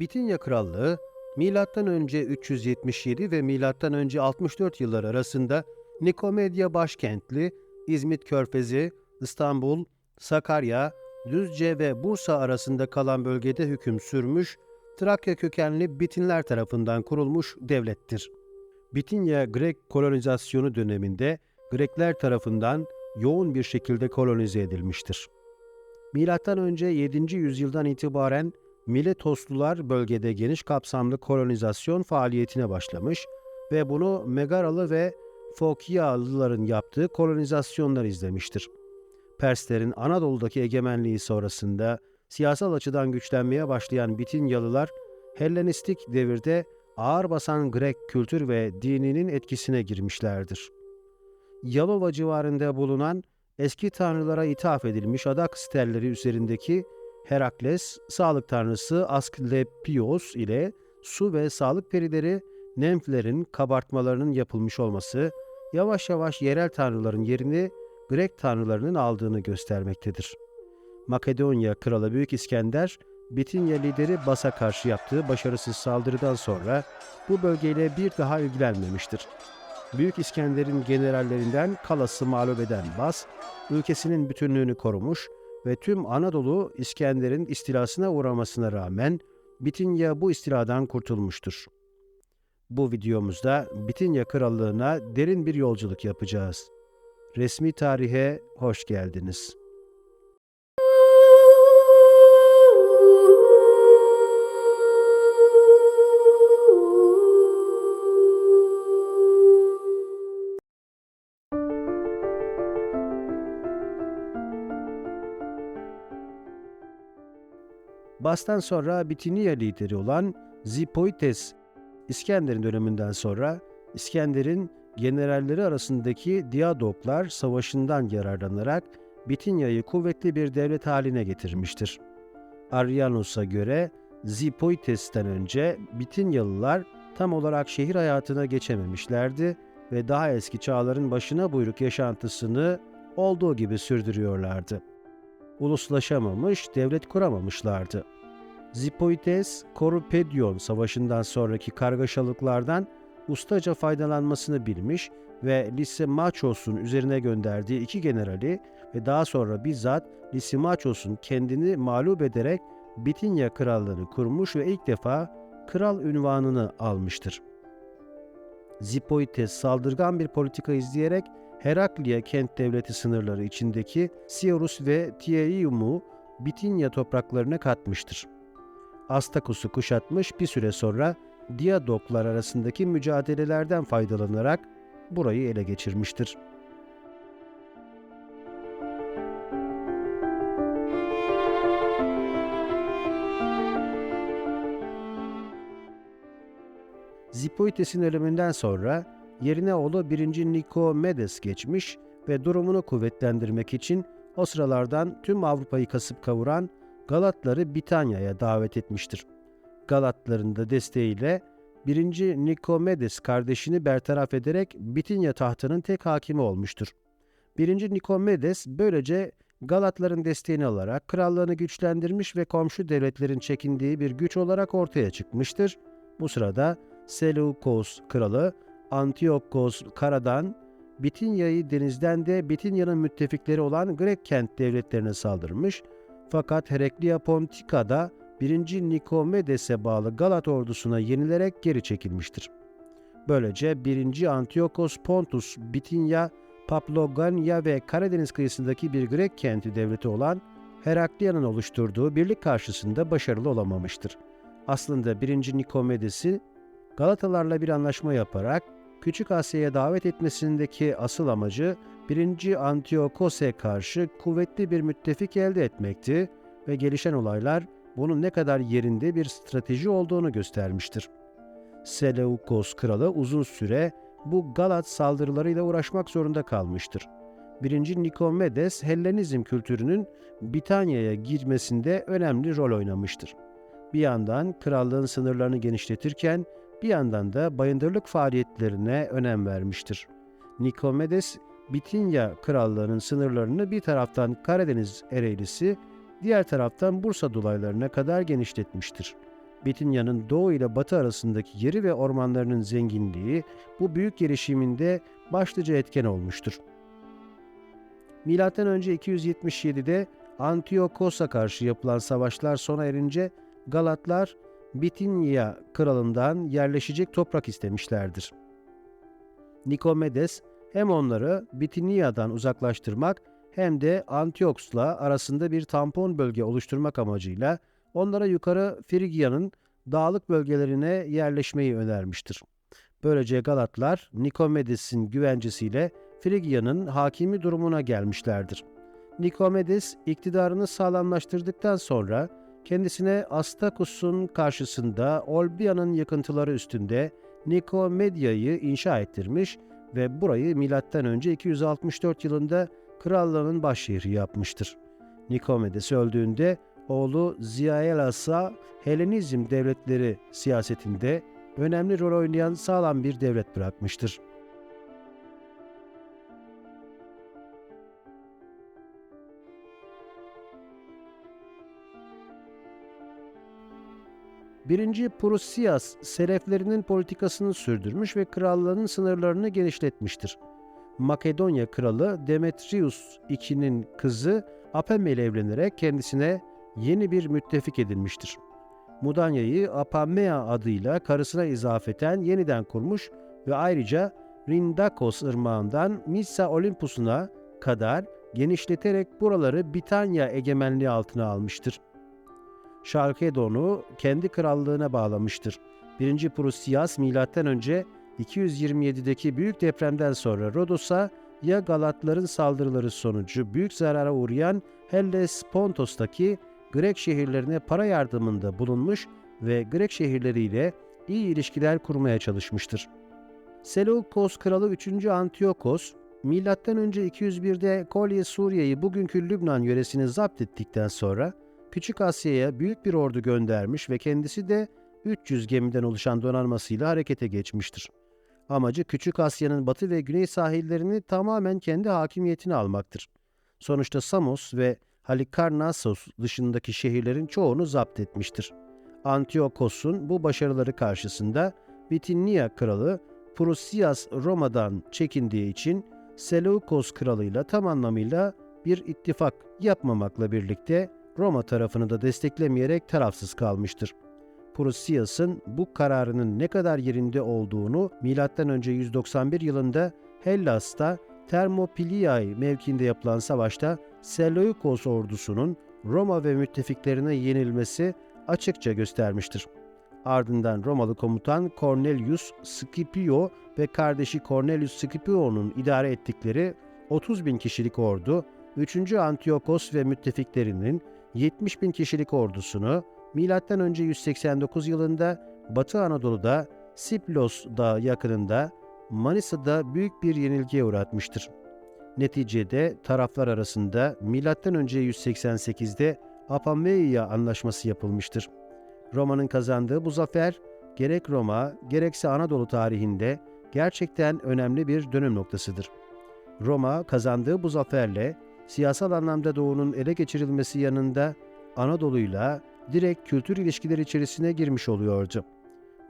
Bitinya Krallığı, M.Ö. 377 ve M.Ö. 64 yıllar arasında Nikomedya başkentli, İzmit Körfezi, İstanbul, Sakarya, Düzce ve Bursa arasında kalan bölgede hüküm sürmüş, Trakya kökenli Bitinler tarafından kurulmuş devlettir. Bitinya Grek kolonizasyonu döneminde Grekler tarafından yoğun bir şekilde kolonize edilmiştir. Milattan önce 7. yüzyıldan itibaren Miletoslular bölgede geniş kapsamlı kolonizasyon faaliyetine başlamış ve bunu Megaralı ve Fokyalıların yaptığı kolonizasyonlar izlemiştir. Perslerin Anadolu'daki egemenliği sonrasında siyasal açıdan güçlenmeye başlayan Bitinyalılar, Hellenistik devirde ağır basan Grek kültür ve dininin etkisine girmişlerdir. Yalova civarında bulunan eski tanrılara ithaf edilmiş adak stelleri üzerindeki Herakles, sağlık tanrısı Asklepios ile su ve sağlık perileri Nemflerin kabartmalarının yapılmış olması, yavaş yavaş yerel tanrıların yerini Grek tanrılarının aldığını göstermektedir. Makedonya Kralı Büyük İskender, Bitinya lideri Bas'a karşı yaptığı başarısız saldırıdan sonra bu bölgeyle bir daha ilgilenmemiştir. Büyük İskender'in generallerinden Kalas'ı mağlup eden Bas, ülkesinin bütünlüğünü korumuş ve tüm Anadolu İskender'in istilasına uğramasına rağmen Bitinya bu istiladan kurtulmuştur. Bu videomuzda Bitinya Krallığı'na derin bir yolculuk yapacağız. Resmi tarihe hoş geldiniz. Bas'tan sonra Bitinia lideri olan Zipoites, İskender'in döneminden sonra İskender'in generalleri arasındaki Diyadoklar savaşından yararlanarak Bitinya'yı kuvvetli bir devlet haline getirmiştir. Arianus'a göre Zipoites'ten önce Bitinyalılar tam olarak şehir hayatına geçememişlerdi ve daha eski çağların başına buyruk yaşantısını olduğu gibi sürdürüyorlardı uluslaşamamış, devlet kuramamışlardı. Zipoites, Korupedyon savaşından sonraki kargaşalıklardan ustaca faydalanmasını bilmiş ve Lysimachos'un üzerine gönderdiği iki generali ve daha sonra bizzat Lysimachos'un kendini mağlup ederek Bitinya krallığını kurmuş ve ilk defa kral ünvanını almıştır. Zipoites saldırgan bir politika izleyerek Herakliya kent devleti sınırları içindeki Siorus ve Tieium'u Bitinya topraklarına katmıştır. Astakus'u kuşatmış bir süre sonra Diyadoklar arasındaki mücadelelerden faydalanarak burayı ele geçirmiştir. Zipoites'in ölümünden sonra yerine oğlu 1. Nikomedes geçmiş ve durumunu kuvvetlendirmek için o sıralardan tüm Avrupa'yı kasıp kavuran Galatları Bitanya'ya davet etmiştir. Galatların da desteğiyle 1. Nikomedes kardeşini bertaraf ederek Bitinya tahtının tek hakimi olmuştur. 1. Nikomedes böylece Galatların desteğini alarak krallığını güçlendirmiş ve komşu devletlerin çekindiği bir güç olarak ortaya çıkmıştır. Bu sırada Seleukos kralı Antiochos karadan, Bitinya'yı denizden de Bitinya'nın müttefikleri olan Grek kent devletlerine saldırmış fakat Heraklia Pontika'da 1. Nikomedes'e bağlı Galat ordusuna yenilerek geri çekilmiştir. Böylece 1. Antiochos Pontus, Bitinya, Paplogonya ve Karadeniz kıyısındaki bir Grek kenti devleti olan Heraklia'nın oluşturduğu birlik karşısında başarılı olamamıştır. Aslında 1. Nikomedes'i Galatalarla bir anlaşma yaparak Küçük Asya'ya davet etmesindeki asıl amacı 1. Antiochos'e karşı kuvvetli bir müttefik elde etmekti ve gelişen olaylar bunun ne kadar yerinde bir strateji olduğunu göstermiştir. Seleukos kralı uzun süre bu Galat saldırılarıyla uğraşmak zorunda kalmıştır. 1. Nikomedes Hellenizm kültürünün Bitanya'ya girmesinde önemli rol oynamıştır. Bir yandan krallığın sınırlarını genişletirken bir yandan da bayındırlık faaliyetlerine önem vermiştir. Nikomedes, Bitinya krallığının sınırlarını bir taraftan Karadeniz Ereğlisi, diğer taraftan Bursa dolaylarına kadar genişletmiştir. Bitinya'nın doğu ile batı arasındaki yeri ve ormanlarının zenginliği bu büyük gelişiminde başlıca etken olmuştur. Önce 277'de Antiyokos'a karşı yapılan savaşlar sona erince Galatlar Bitinya kralından yerleşecek toprak istemişlerdir. Nikomedes hem onları Bitinya'dan uzaklaştırmak hem de Antioks'la arasında bir tampon bölge oluşturmak amacıyla onlara yukarı Frigya'nın dağlık bölgelerine yerleşmeyi önermiştir. Böylece Galatlar Nikomedes'in güvencesiyle Frigya'nın hakimi durumuna gelmişlerdir. Nikomedes iktidarını sağlamlaştırdıktan sonra kendisine Astakus'un karşısında Olbia'nın yıkıntıları üstünde Nikomedia'yı inşa ettirmiş ve burayı M.Ö. 264 yılında krallığının başşehri yapmıştır. Nikomedes öldüğünde oğlu Ziaelas'a Helenizm devletleri siyasetinde önemli rol oynayan sağlam bir devlet bırakmıştır. Birinci Prusias, Seleflerinin politikasını sürdürmüş ve krallığının sınırlarını genişletmiştir. Makedonya kralı Demetrius II'nin kızı Apame ile evlenerek kendisine yeni bir müttefik edinmiştir. Mudanya'yı Apamea adıyla karısına izafeten yeniden kurmuş ve ayrıca Rindakos ırmağından Missa Olympus'una kadar genişleterek buraları Bitanya egemenliği altına almıştır. Şalkedon'u kendi krallığına bağlamıştır. 1. Prusias M.Ö. 227'deki büyük depremden sonra Rodos'a ya Galatların saldırıları sonucu büyük zarara uğrayan Hellespontos'taki Grek şehirlerine para yardımında bulunmuş ve Grek şehirleriyle iyi ilişkiler kurmaya çalışmıştır. Seleukos kralı 3. Antiyokos, M.Ö. 201'de Kolye Suriye'yi bugünkü Lübnan yöresini zapt ettikten sonra Küçük Asya'ya büyük bir ordu göndermiş ve kendisi de 300 gemiden oluşan donanmasıyla harekete geçmiştir. Amacı Küçük Asya'nın batı ve güney sahillerini tamamen kendi hakimiyetine almaktır. Sonuçta Samos ve Halikarnassos dışındaki şehirlerin çoğunu zapt etmiştir. Antiyokos'un bu başarıları karşısında Bitinia kralı Prusias Roma'dan çekindiği için Seleukos kralıyla tam anlamıyla bir ittifak yapmamakla birlikte Roma tarafını da desteklemeyerek tarafsız kalmıştır. Prusias'ın bu kararının ne kadar yerinde olduğunu M.Ö. 191 yılında Hellas'ta Thermopylae mevkiinde yapılan savaşta Seleukos ordusunun Roma ve müttefiklerine yenilmesi açıkça göstermiştir. Ardından Romalı komutan Cornelius Scipio ve kardeşi Cornelius Scipio'nun idare ettikleri 30 bin kişilik ordu 3. Antiyokos ve müttefiklerinin 70 bin kişilik ordusunu M.Ö. 189 yılında Batı Anadolu'da Siplos Dağı yakınında Manisa'da büyük bir yenilgiye uğratmıştır. Neticede taraflar arasında M.Ö. 188'de Apameia Anlaşması yapılmıştır. Roma'nın kazandığı bu zafer gerek Roma gerekse Anadolu tarihinde gerçekten önemli bir dönüm noktasıdır. Roma kazandığı bu zaferle siyasal anlamda Doğu'nun ele geçirilmesi yanında Anadolu'yla direkt kültür ilişkileri içerisine girmiş oluyordu.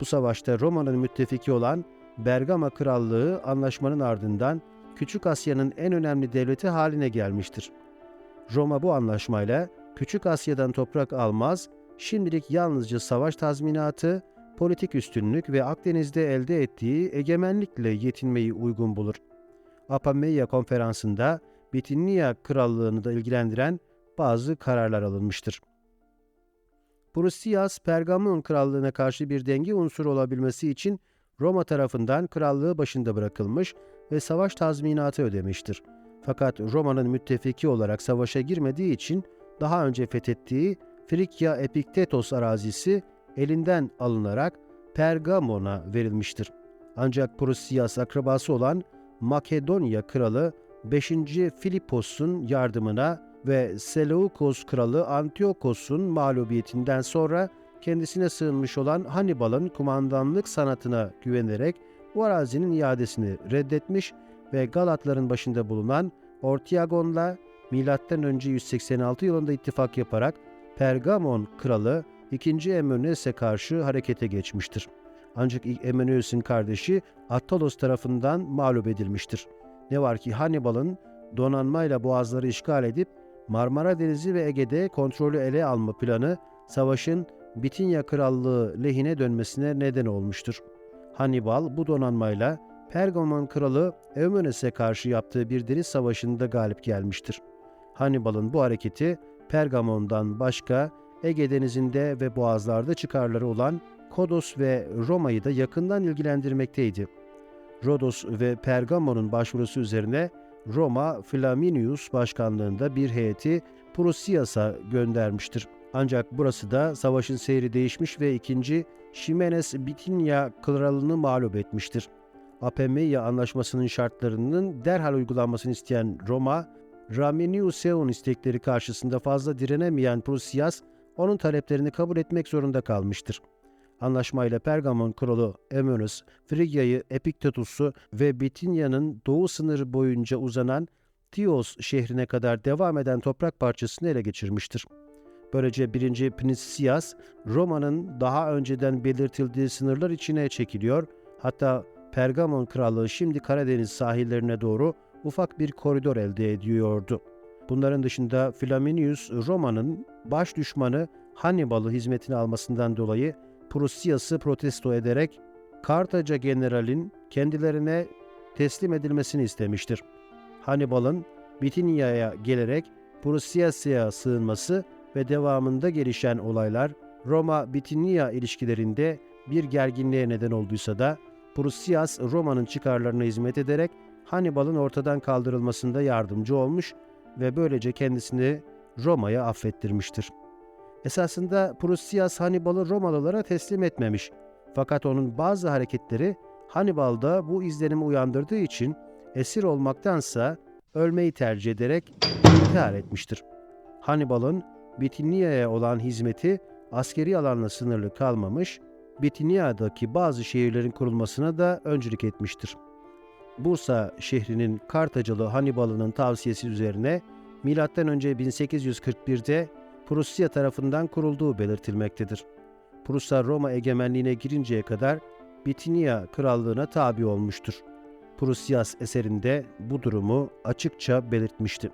Bu savaşta Roma'nın müttefiki olan Bergama Krallığı anlaşmanın ardından Küçük Asya'nın en önemli devleti haline gelmiştir. Roma bu anlaşmayla Küçük Asya'dan toprak almaz, şimdilik yalnızca savaş tazminatı, politik üstünlük ve Akdeniz'de elde ettiği egemenlikle yetinmeyi uygun bulur. Apameya konferansında Bitinia krallığını da ilgilendiren bazı kararlar alınmıştır. Prusias, Pergamon krallığına karşı bir denge unsuru olabilmesi için Roma tarafından krallığı başında bırakılmış ve savaş tazminatı ödemiştir. Fakat Roma'nın müttefiki olarak savaşa girmediği için daha önce fethettiği Frikya Epiktetos arazisi elinden alınarak Pergamon'a verilmiştir. Ancak Prusias akrabası olan Makedonya kralı 5. Filipos'un yardımına ve Seleukos kralı Antiyokos'un mağlubiyetinden sonra kendisine sığınmış olan Hannibal'ın kumandanlık sanatına güvenerek bu arazinin iadesini reddetmiş ve Galatların başında bulunan Ortiagon'la M.Ö. 186 yılında ittifak yaparak Pergamon kralı 2. Emeneus'e karşı harekete geçmiştir. Ancak ilk Emeneus'un kardeşi Attalos tarafından mağlup edilmiştir. Ne var ki Hannibal'ın donanmayla boğazları işgal edip Marmara Denizi ve Ege'de kontrolü ele alma planı savaşın Bitinya Krallığı lehine dönmesine neden olmuştur. Hannibal bu donanmayla Pergamon kralı Eumenes'e karşı yaptığı bir deniz savaşında galip gelmiştir. Hannibal'ın bu hareketi Pergamon'dan başka Ege denizinde ve boğazlarda çıkarları olan Kodos ve Roma'yı da yakından ilgilendirmekteydi. Rodos ve Pergamon'un başvurusu üzerine Roma Flaminius başkanlığında bir heyeti Prusias'a göndermiştir. Ancak burası da savaşın seyri değişmiş ve ikinci Ximenes Bitinya kralını mağlup etmiştir. Apamea anlaşmasının şartlarının derhal uygulanmasını isteyen Roma, Raminius'un istekleri karşısında fazla direnemeyen Prusias, onun taleplerini kabul etmek zorunda kalmıştır. Anlaşmayla Pergamon kralı Emenus, Frigya'yı, Epiktetus'u ve Bitinya'nın doğu sınırı boyunca uzanan Tios şehrine kadar devam eden toprak parçasını ele geçirmiştir. Böylece 1. Pnisias, Roma'nın daha önceden belirtildiği sınırlar içine çekiliyor, hatta Pergamon krallığı şimdi Karadeniz sahillerine doğru ufak bir koridor elde ediyordu. Bunların dışında Flaminius, Roma'nın baş düşmanı Hannibal'ı hizmetine almasından dolayı Prusias'ı protesto ederek Kartaca generalin kendilerine teslim edilmesini istemiştir. Hannibal'ın Bitinya'ya gelerek Prusias'a sığınması ve devamında gelişen olaylar Roma-Bitinya ilişkilerinde bir gerginliğe neden olduysa da Prusias Roma'nın çıkarlarına hizmet ederek Hannibal'ın ortadan kaldırılmasında yardımcı olmuş ve böylece kendisini Roma'ya affettirmiştir. Esasında Prusias Hannibal'ı Romalılara teslim etmemiş. Fakat onun bazı hareketleri Hannibal'da bu izlenimi uyandırdığı için esir olmaktansa ölmeyi tercih ederek intihar etmiştir. Hannibal'ın Bitinia'ya olan hizmeti askeri alanla sınırlı kalmamış, Bitinia'daki bazı şehirlerin kurulmasına da öncülük etmiştir. Bursa şehrinin Kartacalı Hannibal'ının tavsiyesi üzerine M.Ö. 1841'de Prusya tarafından kurulduğu belirtilmektedir. Prusya Roma egemenliğine girinceye kadar Bitinia krallığına tabi olmuştur. Prusias eserinde bu durumu açıkça belirtmişti.